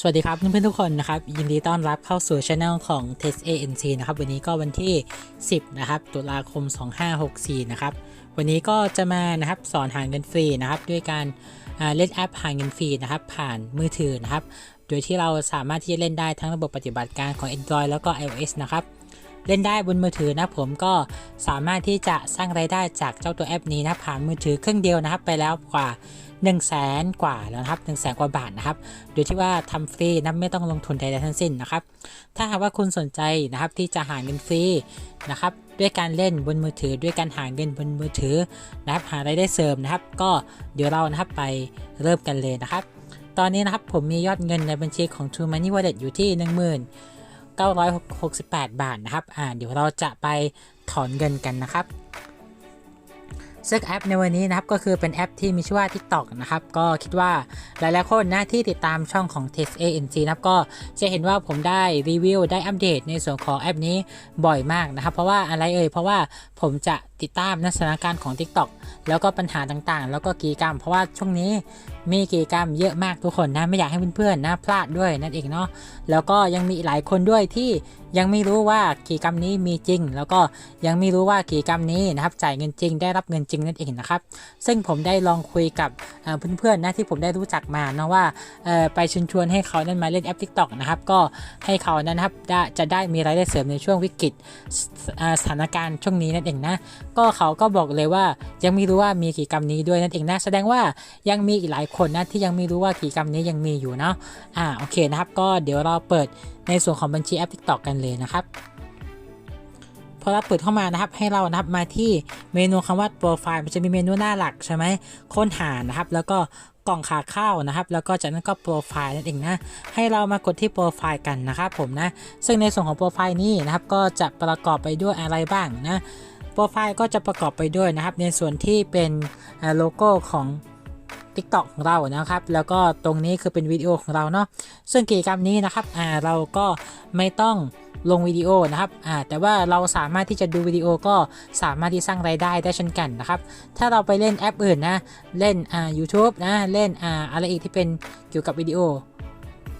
สวัสดีครับเพื่อนๆทุกคนนะครับ ยินดีต้อนรับเข้าสู่ช anel ของ Test ANC นะครับ วันนี้ก็วันที่ 10 นะครับ ตุลาคม 2564 นะครับ วันนี้ก็จะมานะครับสอนหาเงินฟรีนะครับ ด้วยการเล่นแอปหาเงินฟรีนะครับ ผ่านมือถือนะครับ โดยที่เราสามารถที่จะเล่นได้ทั้งระบบปฏิบัติการของ Android แล้วก็ iOS นะครับ เล่นได้บนมือถือนะผมก็สามารถที่จะสร้างรายได้จากเจ้าตัวแอปนี้นะผ่านมือถือเครื่องเดียวนะครับไปแล้วกว่า1 0 0 0 0แสนกว่าแล้วครับ1 0 0 0 0แสนกว่าบาทนะครับโดยที่ว่าทำฟรีนะไม่ต้องลงทุนใดๆทั้งสิ้นนะครับ ถ้าหากว่าคุณสนใจนะครับที่จะหาเงินฟรีนะครับด้วยการเล่นบนมือถือด้วยการหาเงินบนมือถือนะครับหารายได้เสริมนะครับ ก็เดี๋ยวเรานะครับไปเริ่มกันเลยนะครับ ตอนนี้นะครับผมมียอดเงินในบัญชีของ True Money Wallet อยู่ที่ 968 บาทนะครับ อ่า เดี๋ยวเราจะไปถอนเงินกันนะครับ ซึ่งแอปในวันนี้นะครับก็คือเป็นแอปที่มีชื่อว่า TikTok นะครับ ก็คิดว่าหลายๆคนนะที่ติดตามช่องของ Test ANC นะครับก็จะเห็นว่าผมได้รีวิวได้อัปเดตในส่วนของแอปนี้บ่อยมากนะครับ เพราะว่าอะไรเอ่ยเพราะว่า ผมจะติดตามสถานการณ์ของ TikTok แล้วก็ปัญหาต่างๆ แล้วก็กิจกรรม เพราะว่าช่วงนี้มีกิจกรรมเยอะมากทุกคนนะ ไม่อยากให้เพื่อนๆนะพลาดด้วยนั่นเองเนาะแล้วก็ยังมีหลายคนด้วยที่ยังไม่รู้ว่ากิจกรรมนี้มีจริง แล้วก็ยังไม่รู้ว่ากิจกรรมนี้นะครับจ่ายเงินจริงได้รับเงินจริงนั่นเองนะครับ ซึ่งผมได้ลองคุยกับเพื่อนๆนะที่ผมได้รู้จักมาเนาะว่าไปชวนชวนให้เขานั้นมาเล่นแอป TikTok นะครับก็ให้เขานั้นนะครับจะได้มีรายได้เสริมในช่วงวิกฤตสอ่าสถานการณ์ช่วงนี้นั่นเองนะ ก็เขาก็บอกเลยว่ายังไม่รู้ว่ามีกิจกรรมนี้ด้วยนั่นเองนะแสดงว่ายังมีอีกหลายคนนะที่ยังไม่รู้ว่ากิจกรรมนี้ยังมีอยู่เนาะอ่าโอเคนะครับก็เดี๋ยวเราเปิดในส่วนของบัญชีแอป TikTok กันเลยนะครับพอเราเปิดเข้ามานะครับให้เรานะครับมาที่เมนูคำว่าโปรไฟล์มันจะมีเมนูหน้าหลักใช่ไหมค้นหานะครับ แล้วก็กล่องขาเข้านะครับ แล้วก็จากนั้นก็โปรไฟล์นั่นเองนะให้เรามากดที่โปรไฟล์กันนะครับผมนะซึ่งในส่วนของโปรไฟล์นี้นะครับก็จะประกอบไปด้วยอะไรบ้างนะ ปรไฟล์ก็จะประกอบไปด้วยนะครับ ในส่วนที่เป็นโลโก้ของ TikTok ของเรานะครับ แล้วก็ตรงนี้คือเป็นวิดีโอของเราเนาะซึ่งกิจกรรมนี้นะครับอ่าเราก็ไม่ต้องลงวิดีโอนะครับอ่าแต่ว่าเราสามารถที่จะดูวิดีโอก็สามารถที่สร้างรายได้ได้เช่นกันนะครับ ถ้าเราไปเล่นแอปอื่นนะ เล่นอ่า u t u b e นะ เล่นอ่าอะไรอีกที่เป็นเกี่ยวกับวิดีโอ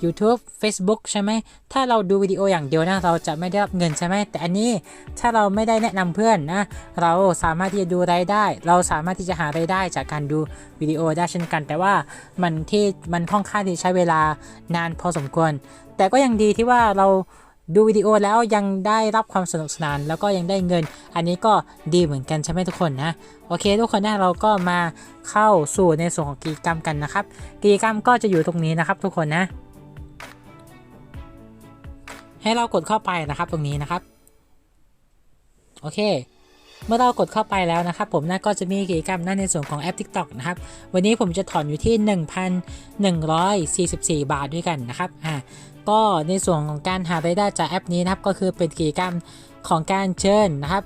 YouTube Facebook ใช่ไหม ถ้าเราดูวิดีโออย่างเดียวนะ เราจะไม่ได้รับเงินใช่ไหม แต่อันนี้ถ้าเราไม่ได้แนะนำเพื่อนนะ เราสามารถที่จะดูรายได้ เราสามารถที่จะหารายได้จากการดูวิดีโอได้เช่นกัน แต่ว่ามันที่มันค่อนข้างที่ใช้เวลานานพอสมควร แต่ก็ยังดีที่ว่าเราดูวิดีโอแล้วยังได้รับความสนุกสนาน แล้วก็ยังได้เงิน อันนี้ก็ดีเหมือนกันใช่ไหมทุกคนนะโอเค ทุกคนนะเราก็มาเข้าสู่ในส่วนของกิจกรรมกันนะครับ กิจกรรมก็จะอยู่ตรงนี้นะครับทุกคนนะ ให้เรากดเข้าไปนะครับตรงนี้นะครับ โอเค เมื่อเรากดเข้าไปแล้วนะครับ ผมนะก็จะมีกิจกรรมนั่นในส่วนของแอป TikTok นะครับ วันนี้ผมจะถอนอยู่ที่ 1,144 บาทด้วยกันนะครับอ่าก็ในส่วนของการหารายได้จากแอปนี้นะครับ ก็คือเป็นกิจกรรมของการเชิญนะครับ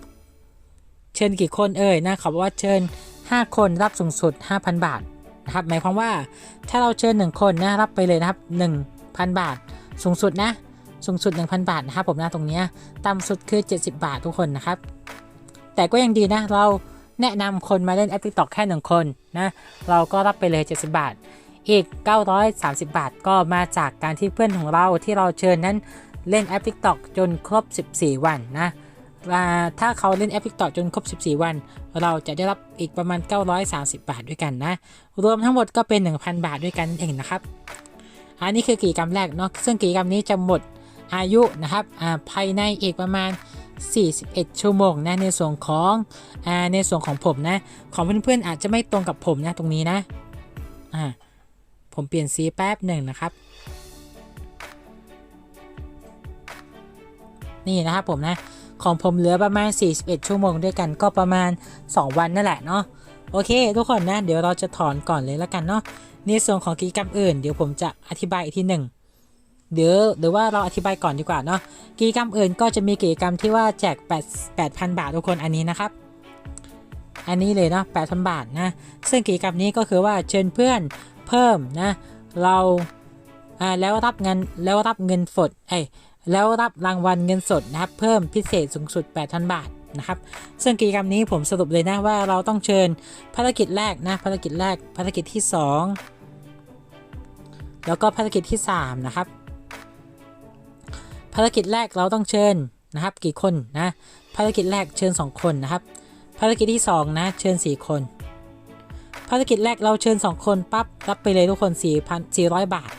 เชิญกี่คนเอ่ยนะเขาบอกว่าเชิญ 5 คนรับสูงสุด 5,000 บาทนะครับหมายความว่าถ้าเราเชิญ 1 คนนะรับไปเลยนะครับ 1,000 บาทสูงสุดนะ สูงสุด 1,000 บาทนะครับผมนะตรงนี้ต่ำสุดคือ 70 บาททุกคนนะครับ แต่ก็ยังดีนะ เราแนะนำคนมาเล่นแอป TikTok แค่1คนนะเราก็รับไปเลย 70 บาท อีก 930 บาทก็มาจากการที่เพื่อนของเราที่เราเชิญนั้นเล่นแอป TikTok จนครบ 14 วันนะถ้าเขาเล่นแอป TikTok จนครบ 14 วัน เราจะได้รับอีกประมาณ 930 บาทด้วยกันนะ รวมทั้งหมดก็เป็น 1,000 บาทด้วยกันเองนะครับ อันนี้คือกิจกรรมแรกเนาะ ซึ่งกิจกรรมนี้จะหมด อายุนะครับภายในอีกประมาณ 41 ชั่วโมงนะในส่วนของอในส่วนของผมนะ ของเพื่อนๆอาจจะไม่ตรงกับผมนะตรงนี้นะอ่าผมเปลี่ยนสีแป๊บหนึ่งนะครับ นี่นะครับผมนะของผมเหลือประมาณ 41 ชั่วโมงด้วยกันก็ประมาณ 2 วันนั่นแหละเนาะโอเค ทุกคนนะ เดี๋ยวเราจะถอนก่อนเลยแล้วกันเนาะในส่วนของกิจกรรมอื่น เดี๋ยวผมจะอธิบายอีกทีหนึ่ง เดี๋ยวหรือว่าเราอธิบายก่อนดีกว่าเนาะกิจกรรมอื่นก็จะมีกิจกรรมที่ว่าแจก8 8,000 บาททุกคนอันนี้นะครับ อันนี้เลยเนาะ8,000 บาทนะ ซึ่งกิจกรรมนี้ก็คือว่าเชิญเพื่อนเพิ่มนะ เราอ่าแล้วรับเงินแล้วรับเงินสดเอ้แล้วรับรางวัลเงินสดนะครับ เพิ่มพิเศษสูงสุด 8,000 บาทนะครับ ซึ่งกิจกรรมนี้ผมสรุปเลยนะว่าเราต้องเชิญภารกิจแรกนะภารกิจแรกภารกิจที่ 2 แล้วก็ภารกิจที่ 3 นะครับ ภารกิจแรกเราต้องเชิญนะครับกี่คนนะภารกิจแรกเชิญ 2 คนนะครับ ภารกิจที่ 2 นะเชิญ 4 คน ภารกิจแรกเราเชิญ 2 คนปั๊บรับไปเลยทุกคน4,400 บาท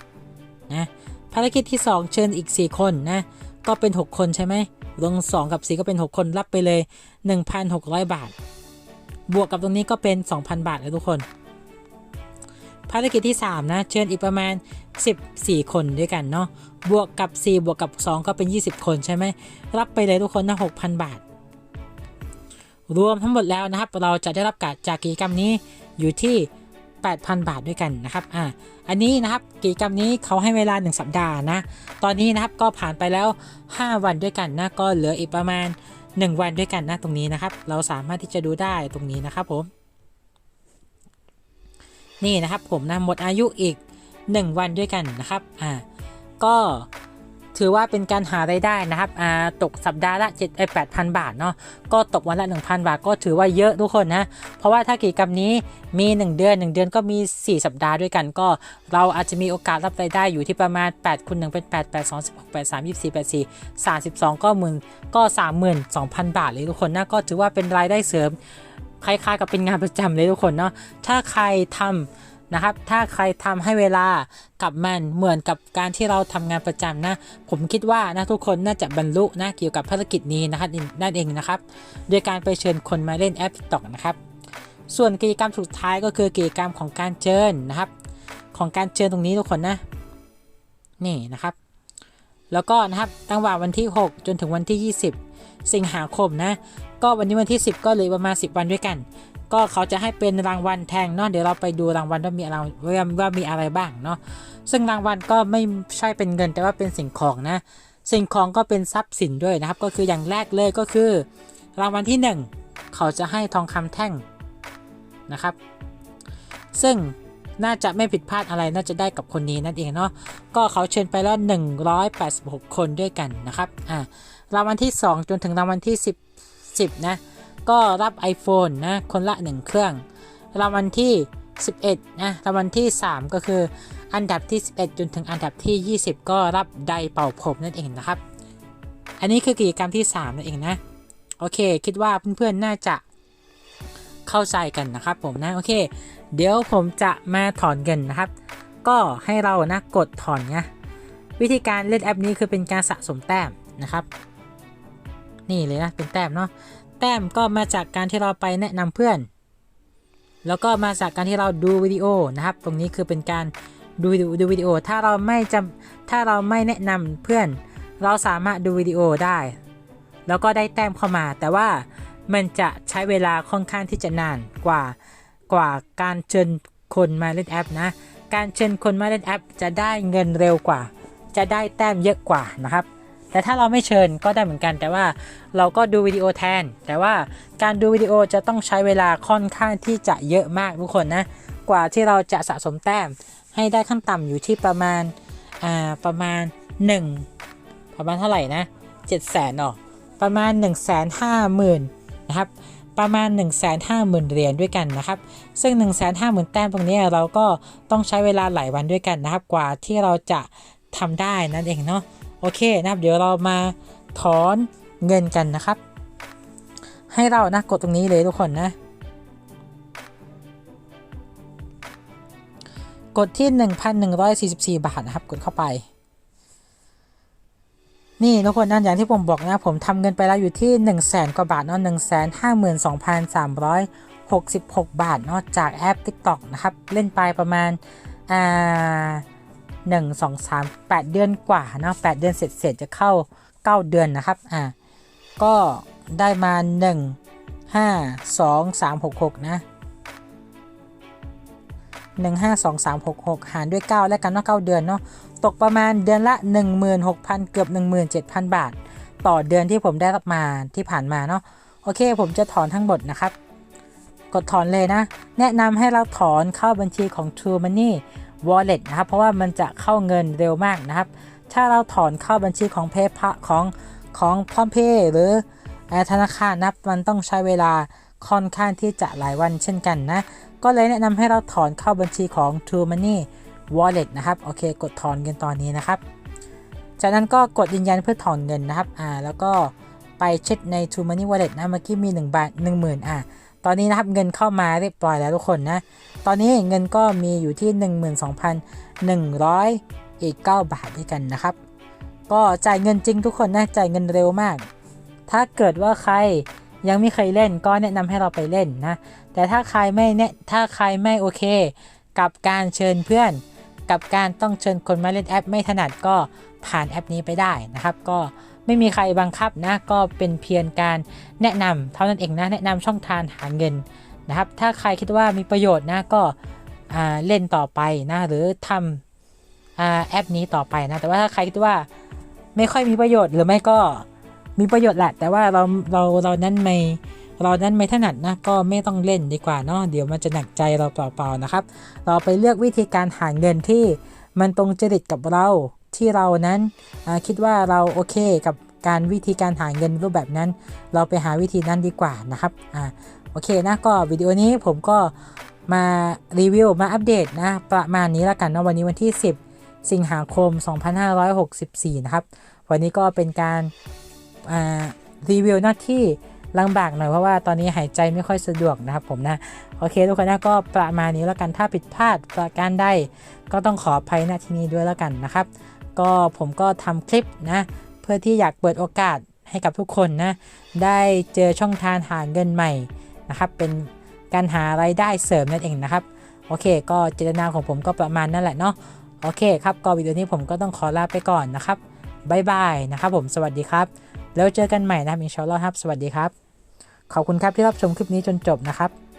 นะภารกิจที่ 2 เชิญอีก 4 คนนะก็เป็น 6 คนใช่ไหมลง 2 กับ 4 ก็เป็น 6 คนรับไปเลย 1,600 บาท บวกกับตรงนี้ก็เป็น 2,000 บาทเลยทุกคน ภารกิจที่ 3 นะ เชิญอีกประมาณ 14 คนด้วยกันเนาะบวกกับ 4 บวกกับ 2 ก็เป็น 20 คนใช่ไหมรับไปเลยทุกคนนะ6,000 บาท รวมทั้งหมดแล้วนะครับ เราจะได้รับการจากกิจกรรมนี้อยู่ที่ 8,000 บาทด้วยกันนะครับอ่าอันนี้นะครับกิจกรรมนี้เขาให้เวลา 1 สัปดาห์นะ ตอนนี้นะครับก็ผ่านไปแล้ว 5 วันด้วยกันนะก็เหลืออีกประมาณ 1 วันด้วยกันนะตรงนี้นะครับ เราสามารถที่จะดูได้ตรงนี้นะครับผมนี่นะครับผมนะหมดอายุอีก 1 วันด้วยกันนะครับอ่าก็ถือว่าเป็นการหารายได้นะครับอ่าตกสัปดาห์ละ7ไอ้8,000บาทเนาะก็ตกวันละ 1,000 บาทก็ถือว่าเยอะทุกคนนะ เพราะว่าถ้ากิจกรรมนี้มี 1 เดือน 1 เดือนก็มี 4 สัปดาห์ด้วยกันก็ เราอาจจะมีโอกาสรับรายได้อยู่ที่ประมาณ8คูณ1เป็น 8 8 2 16 8 3 24 8 4 32 ก็หมื่นก็ 32,000 บาทเลยทุกคนนะก็ถือว่าเป็นรายได้เสริมคล้ายๆกับเป็นงานประจำเลยทุกคนเนาะถ้าใครทำ นะครับ ถ้าใครทำให้เวลากับมันเหมือนกับการที่เราทำงานประจำนะ ผมคิดว่านะทุกคนน่าจะบรรลุนะเกี่ยวกับภารกิจนี้นะครับนั่นเองนะครับ โดยการไปเชิญคนมาเล่นแอป TikTok นะครับ ส่วนกิจกรรมสุดท้ายก็คือกิจกรรมของการเชิญนะครับ ของการเชิญตรงนี้ทุกคนนะ นี่นะครับ แล้วก็นะครับตั้งแต่วันที่ 6 จนถึงวันที่ 20 สิงหาคมนะ ก็วันนี้วันที่ 10 ก็เลยประมาณ 10 วันด้วยกัน ก็เขาจะให้เป็นรางวัลแทงเนาะเดี๋ยวเราไปดูรางวัลว่ามีอะไรว่าว่ามีอะไรบ้างเนาะซึ่งรางวัลก็ไม่ใช่เป็นเงินแต่ว่าเป็นสิ่งของนะ สิ่งของก็เป็นทรัพย์สินด้วยนะครับ ก็คืออย่างแรกเลยก็คือ รางวัลที่ 1 เขาจะให้ทองคำแท่งนะครับ ซึ่งน่าจะไม่ผิดพลาดอะไรน่าจะได้กับคนนี้นั่นเองเนาะก็เขาเชิญไปแล้ว 186 คนด้วยกันนะครับอ่ารางวัลที่ 2 จนถึงรางวัลที่ 10 10นะ ก็รับ iPhone นะคนละ 1 เครื่องรางวัลที่ 11นะรางวัลที่ 3 ก็คืออันดับที่ 11 จนถึงอันดับที่ 20 ก็รับไดเป่าผมนั่นเองนะครับ อันนี้คือกิจกรรมที่ 3 นั่นเองนะ โอเค คิดว่าเพื่อนๆ น่าจะเข้าใจกันนะครับผมนะ โอเค เดี๋ยวผมจะมาถอนเงินนะครับ ก็ให้เรานะกดถอนนะวิธีการเล่นแอปนี้คือเป็นการสะสมแต้มนะครับ นี่เลยนะเป็นแต้มเนาะ แต้มก็มาจากการที่เราไปแนะนำเพื่อน แล้วก็มาจากการที่เราดูวิดีโอนะครับ ตรงนี้คือเป็นการดูดูวิดีโอ ถ้าเราไม่จำถ้าเราไม่แนะนำเพื่อน เราสามารถดูวิดีโอได้ แล้วก็ได้แต้มเข้ามา แต่ว่ามันจะใช้เวลาค่อนข้างที่จะนานกว่ากว่าการเชิญคนมาเล่นแอปนะ การเชิญคนมาเล่นแอป จะได้เงินเร็วกว่า จะได้แต้มเยอะกว่านะครับ แต่ถ้าเราไม่เชิญก็ได้เหมือนกัน แต่ว่าเราก็ดูวิดีโอแทน แต่ว่าการดูวิดีโอจะต้องใช้เวลาค่อนข้างที่จะเยอะมากทุกคนนะกว่าที่เราจะสะสมแต้ม ให้ได้ขั้นต่ำอยู่ที่ประมาณอ่าประมาณ 1 ประมาณเท่าไหร่นะ7 0 0 0 0นอ๋อประมาณ 1 5 0 0 0 0นะครับประมาณ 1 5 0 0 0 0เหรียญด้วยกันนะครับ ซึ่ง 1 5 0 0 0 0แต้มตรงนี้เราก็ต้องใช้เวลาหลายวันด้วยกันนะครับ กว่าที่เราจะทำได้นั่นเองเนาะ โอเคนะครับ เดี๋ยวเรามาถอนเงินกันนะครับ ให้เรานะกดตรงนี้เลยทุกคนนะ กดที่ 1,144 บาทนะครับ กดเข้าไป นี่ทุกคนนั่นอย่างที่ผมบอกนะ ผมทำเงินไปแล้วอยู่ที่ 1 0 0 0 0แสนกว่าบาทเนาะ1 5 2 3 6 6 บาทเนาะจากแอป TikTok นะครับ เล่นไปประมาณอ่า หนึ่งสองสามแปดเดือนกว่าเนาะแปดเดือนเสร็จเสร็จจะเข้าเก้าเดือนนะครับอ่าก็ได้มาหนึ่งห้าสองสามหกหกนะหนึ่งห้าสองสามหกหกหารด้วยเก้าแล้วกันเนาะเก้าเดือนเนาะตกประมาณเดือนละหนึ่งหมื่นหกพันเกือบหนึ่งหมื่นเจ็ดพันบาท ต่อเดือนที่ผมได้รับมาที่ผ่านมาเนาะโอเค ผมจะถอนทั้งหมดนะครับ กดถอนเลยนะ แนะนำให้เราถอนเข้าบัญชีของ True Money Wallet นะครับ เพราะว่ามันจะเข้าเงินเร็วมากนะครับ ถ้าเราถอนเข้าบัญชีของเพย์พของของพร้อมเพย์หรือธนาคารนับมันต้องใช้เวลาค่อนข้างที่จะหลายวันเช่นกันนะ ก็เลยแนะนำให้เราถอนเข้าบัญชีของ True Money wallet นะครับ โอเค กดถอนเงินตอนนี้นะครับ จากนั้นก็กดยืนยันเพื่อถอนเงินนะครับ อ่า แล้วก็ไปเช็คใน True Money Wallet นะ เมื่อกี้มี 1 บาท 10,000 อ่า ตอนนี้นะครับเงินเข้ามาเรียบร้อยแล้วทุกคนนะ ตอนนี้เงินก็มีอยู่ที่ 12,100อีก9บาทด้วยกันนะครับ ก็จ่ายเงินจริงทุกคนนะจ่ายเงินเร็วมาก ถ้าเกิดว่าใครยังไม่เคยเล่นก็แนะนำให้เราไปเล่นนะ แต่ถ้าใครไม่แนะถ้าใครไม่โอเค กับการเชิญเพื่อน กับการต้องเชิญคนมาเล่นแอป ไม่ถนัดก็ผ่านแอปนี้ไปได้นะครับ ก็ไม่มีใครบังคับนะ ก็เป็นเพียงการแนะนำเท่านั้นเองนะ แนะนำช่องทางหาเงิน นะครับ ถ้าใครคิดว่ามีประโยชน์นะก็เล่นต่อไปนะหรือทำอแอปนี้ต่อไปนะ แต่ว่าถ้าใครคิดว่าไม่ค่อยมีประโยชน์หรือไม่ก็มีประโยชน์แหละ แต่ว่าเราเราเรานั้นไม่เรานั้นไม่ถนัดนะก็ไม่ต้องเล่นดีกว่าเนาะเดี๋ยวมันจะหนักใจเราเปล่าๆนะครับ เราไปเลือกวิธีการหาเงินที่มันตรงจริตกับเราที่เรานั้นคิดว่าเราโอเคกับการวิธีการหาเงินรูปแบบนั้น เราไปหาวิธีนั้นดีกว่านะครับอ่า โอเคนะก็วิดีโอนี้ผมก็มารีวิวมาอัปเดตนะประมาณนี้แล้วกันเนาะวันนี้วันที่ 10 สิงหาคม 2564 นะครับ วันนี้ก็เป็นการอ่ารีวิวหน้าที่ลำบากหน่อยเพราะว่าตอนนี้หายใจไม่ค่อยสะดวกนะครับผมนะโอเคทุกคนนะก็ประมาณนี้แล้วกันถ้าผิดพลาดประการใดก็ต้องขออภัยณที่นี้ด้วยแล้วกันนะครับ ก็ผมก็ทำคลิปนะ เพื่อที่อยากเปิดโอกาสให้กับทุกคนนะ ได้เจอช่องทางหาเงินใหม่ นะครับ เป็นการหารายได้เสริมนั่นเองนะครับ โอเค ก็เจตนาของผมก็ประมาณนั่นแหละเนาะ โอเคครับ ก็วิดีโอนี้ผมก็ต้องขอลาไปก่อนนะครับบายบายนะครับผม สวัสดีครับ แล้วเจอกันใหม่นะครับอินชาอัลลอฮ์ครับ สวัสดีครับ ขอบคุณครับที่รับชมคลิปนี้จนจบนะครับ